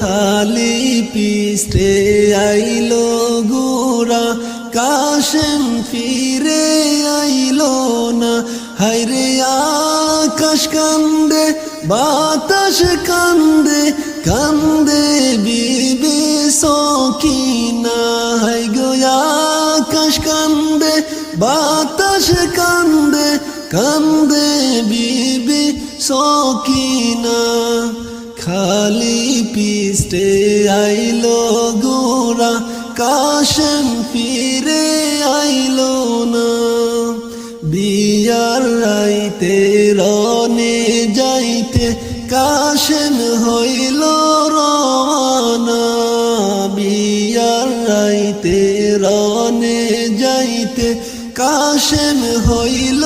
খালি পিস্তে আইলো গোরা, কাশেম ফিরে আইলো না। হাইরে আকাশ কান্দে, বাতাস কান্দে কান্দে বিবে সকিনা। হাই গো আকাশ কান্দে, বাতাস কান্দে কান্দে বিবি সকিনা। খালি পিস্টে আইলো গোরা, কাশেম ফিরে আইলো না। বিয়ার রাইতে রনে যাইতে কাশেম হইল রওনা বিয়ার রাইতে রনে যাইতে কাশেম হইল